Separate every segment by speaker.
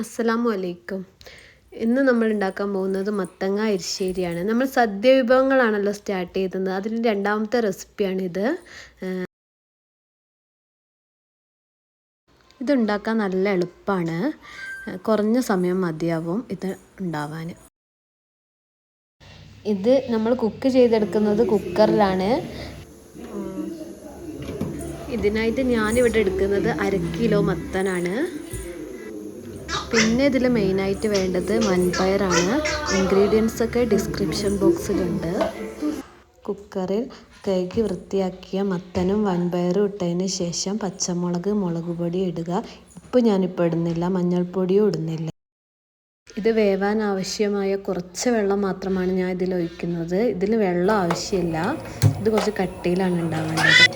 Speaker 1: അസ്സലാമു അലൈക്കും ഇന്ന് നമ്മൾ ഉണ്ടാക്കാൻ പോകുന്നത് മത്തങ്ങ എരിശ്ശേരിയാണ് നമ്മൾ സദ്യ വിഭവങ്ങളാണല്ലോ സ്റ്റാർട്ട് ചെയ്തത്. അതിൽ രണ്ടാമത്തെ റെസിപ്പിയാണിത് ഇതുണ്ടാക്കാൻ നല്ല എളുപ്പമാണ് കുറഞ്ഞ സമയം മതിയാവും ഇത് ഉണ്ടാവാൻ. ഇത് നമ്മൾ കുക്ക് ചെയ്തെടുക്കുന്നത് കുക്കറിലാണ് ഇതിനായിട്ട് ഞാനിവിടെ എടുക്കുന്നത് അര കിലോ മത്തനാണ്. പിന്നെ ഇതിൽ മെയിനായിട്ട് വേണ്ടത് മൺപയറാണ്. ഇൻഗ്രീഡിയൻസ് ഒക്കെ ഡിസ്ക്രിപ്ഷൻ ബോക്സിലുണ്ട് കുക്കറിൽ കഴുകി വൃത്തിയാക്കിയ മത്തനും വൻപയറും ഇട്ടതിന് ശേഷം പച്ചമുളക് മുളക് പൊടി ഇടുക. ഉപ്പ് ഞാനിപ്പോൾ ഇടുന്നില്ല മഞ്ഞൾപ്പൊടിയും ഇടുന്നില്ല. ഇത് വേവാൻ ആവശ്യമായ കുറച്ച് വെള്ളം മാത്രമാണ് ഞാൻ ഇതിൽ ഒഴിക്കുന്നത്. ഇതിൽ വെള്ളം ആവശ്യമില്ല. ഇത് കുറച്ച് കട്ടിയിലാണ് ഉണ്ടാവേണ്ടത്.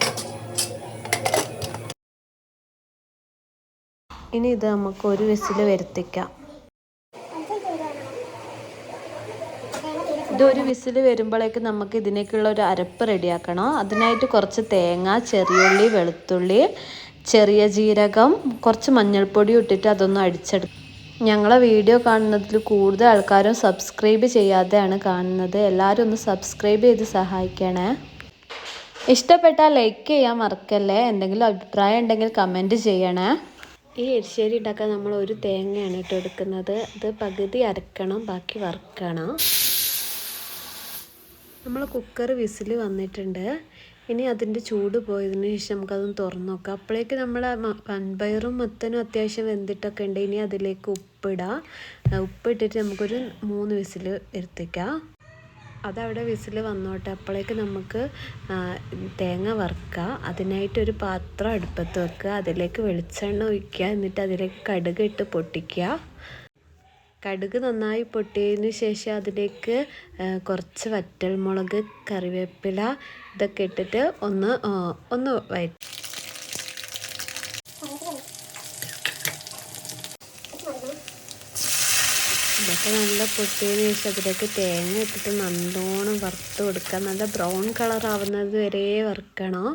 Speaker 1: ഇനി ഇത് നമുക്ക് ഒരു വിസിൽ വരുത്തിക്കാം. ഇതൊരു വിസിൽ വരുമ്പോഴേക്കും നമുക്ക് ഇതിനേക്കുള്ള ഒരു അരപ്പ് റെഡിയാക്കണം. അതിനായിട്ട് കുറച്ച് തേങ്ങ ചെറിയുള്ളി വെളുത്തുള്ളി ചെറിയ ജീരകം കുറച്ച് മഞ്ഞൾപ്പൊടി ഇട്ടിട്ട് അതൊന്ന് അടിച്ചെടുക്കും ഞങ്ങളെ വീഡിയോ കാണുന്നതിൽ കൂടുതൽ ആൾക്കാരും സബ്സ്ക്രൈബ് ചെയ്യാതെയാണ് കാണുന്നത്. എല്ലാവരും ഒന്ന് സബ്സ്ക്രൈബ് ചെയ്ത് സഹായിക്കണേ. ഇഷ്ടപ്പെട്ടാൽ ലൈക്ക് ചെയ്യാൻ മറക്കല്ലേ? എന്തെങ്കിലും അഭിപ്രായം ഉണ്ടെങ്കിൽ കമന്റ് ചെയ്യണേ. ഈ എരിശ്ശേരി ഉണ്ടാക്കാൻ നമ്മൾ ഒരു തേങ്ങയാണ് ഇട്ട് എടുക്കുന്നത്. അത് പകുതി അരക്കണം ബാക്കി വറുക്കണം. നമ്മൾ കുക്കർ വിസിൽ വന്നിട്ടുണ്ട്. ഇനി അതിന്റെ ചൂട് പോയതിന് ശേഷം നമുക്കതൊന്ന് തുറന്നു നോക്കാം. അപ്പോഴേക്ക് നമ്മൾ വൻപയറും മത്തനും അത്യാവശ്യം വെന്തിട്ടൊക്കെ ഉണ്ട്. ഇനി അതിലേക്ക് ഉപ്പിടാം. ഉപ്പിട്ടിട്ട് നമുക്കൊരു മൂന്ന് വിസിൽ വരുത്തിക്കാം അതവിടെ വിസിൽ വന്നോട്ടെ. അപ്പോഴേക്ക് നമുക്ക് തേങ്ങ വറുക്കുക അതിനായിട്ടൊരു പാത്രം അടുപ്പത്ത് വെക്കുക അതിലേക്ക് വെളിച്ചെണ്ണ ഒഴിക്കുക എന്നിട്ട് അതിലേക്ക് കടുക് ഇട്ട് പൊട്ടിക്കുക കടുക് നന്നായി പൊട്ടിയതിന് ശേഷം അതിലേക്ക് കുറച്ച് വറ്റൽമുളക് കറിവേപ്പില ഇതൊക്കെ ഇട്ടിട്ട് ഒന്ന് ഒന്ന് വയറ്റി ഇതൊക്കെ നല്ല പൊട്ടിയതിന് ശേഷം അതിലേക്ക് തേങ്ങ ഇട്ടിട്ട് നല്ലോണം വറുത്ത് കൊടുക്കുക നല്ല ബ്രൗൺ കളർ ആവുന്നത് വരെ വറുക്കണം?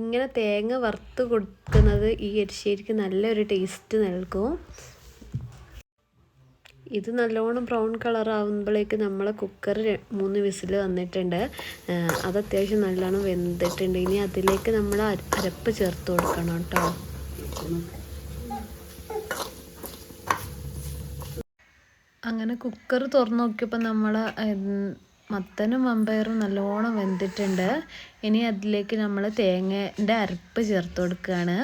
Speaker 1: ഇങ്ങനെ തേങ്ങ വറുത്ത് കൊടുക്കുന്നത് ഈ എരിശ്ശേരിക്ക് നല്ലൊരു ടേസ്റ്റ് നൽകും. ഇത് നല്ലോണം ബ്രൗൺ കളർ ആവുമ്പോഴേക്ക് നമ്മൾ കുക്കർ മൂന്ന് വിസിൽ വന്നിട്ടുണ്ട്. അത് അത്യാവശ്യം നല്ലോണം വെന്തിട്ടുണ്ട്. ഇനി അതിലേക്ക് നമ്മൾ അരപ്പ് ചേർത്ത് കൊടുക്കണം കേട്ടോ. അങ്ങനെ കുക്കർ തുറന്നു നോക്കിയപ്പോൾ നമ്മൾ മത്തനും വമ്പയറും നല്ലോണം വെന്തിട്ടുണ്ട്. ഇനി അതിലേക്ക് നമ്മൾ തേങ്ങേന്റെ അരപ്പ് ചേർത്ത് കൊടുക്കുകയാണ്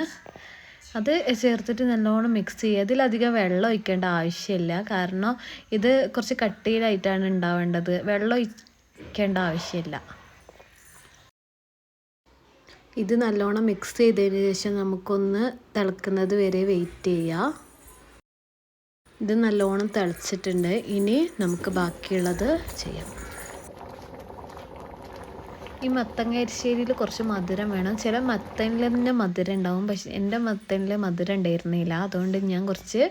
Speaker 1: അത് ചേർത്തിട്ട് നല്ലോണം മിക്സ് ചെയ്യുക. അതിലധികം വെള്ളം ഒഴിക്കേണ്ട ആവശ്യമില്ല. കാരണം ഇത് കുറച്ച് കട്ടിയിലായിട്ടാണ് ഉണ്ടാവേണ്ടത്. വെള്ളം ഒഴിക്കേണ്ട ആവശ്യമില്ല. ഇത് നല്ലോണം മിക്സ് ചെയ്തതിന് ശേഷം നമുക്കൊന്ന് തിളക്കുന്നത് വരെ വെയിറ്റ് ചെയ്യാം. ഇത് നല്ലോണം തിളച്ചിട്ടുണ്ട്. ഇനി നമുക്ക് ബാക്കിയുള്ളത് ചെയ്യാം. ഈ മത്തങ്ങ അരിശ്ശേരിയിൽ കുറച്ച് മധുരം വേണം. ചില മത്തനിൽ തന്നെ മധുരം ഉണ്ടാവും. പക്ഷെ എന്റെ മത്തനിൽ മധുരം ഉണ്ടായിരുന്നില്ല. അതുകൊണ്ട് ഞാൻ കുറച്ച്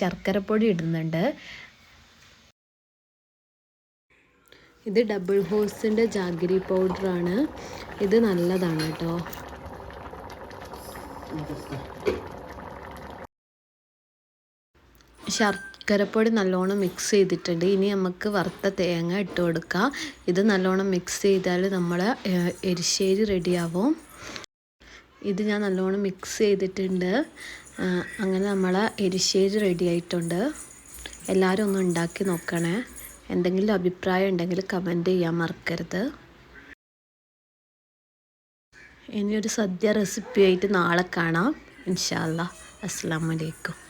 Speaker 1: ശർക്കരപ്പൊടി ഇടുന്നുണ്ട്. ഇത് ഡബിൾ ഹോസിന്റെ ജാഗരി പൗഡറാണ് ഇത് നല്ലതാണ് കേട്ടോ. ശർക്കരപ്പൊടി നല്ലോണം മിക്സ് ചെയ്തിട്ടുണ്ട്. ഇനി നമുക്ക് വറുത്ത തേങ്ങ ഇട്ട് കൊടുക്കാം. ഇത് നല്ലോണം മിക്സ് ചെയ്താൽ നമ്മൾ എരിശ്ശേരി റെഡിയാവും ഇത് ഞാൻ നല്ലോണം മിക്സ് ചെയ്തിട്ടുണ്ട്. അങ്ങനെ നമ്മൾ എരിശ്ശേരി റെഡി ആയിട്ടുണ്ട്. എല്ലാവരും ഒന്ന് ഉണ്ടാക്കി നോക്കണേ. എന്തെങ്കിലും അഭിപ്രായം ഉണ്ടെങ്കിൽ കമന്റ് ചെയ്യാൻ മറക്കരുത്. ഇനിയൊരു സദ്യ റെസിപ്പി ആയിട്ട് നാളെ കാണാം. ഇൻഷാല്ല അസ്സാം വലൈക്കും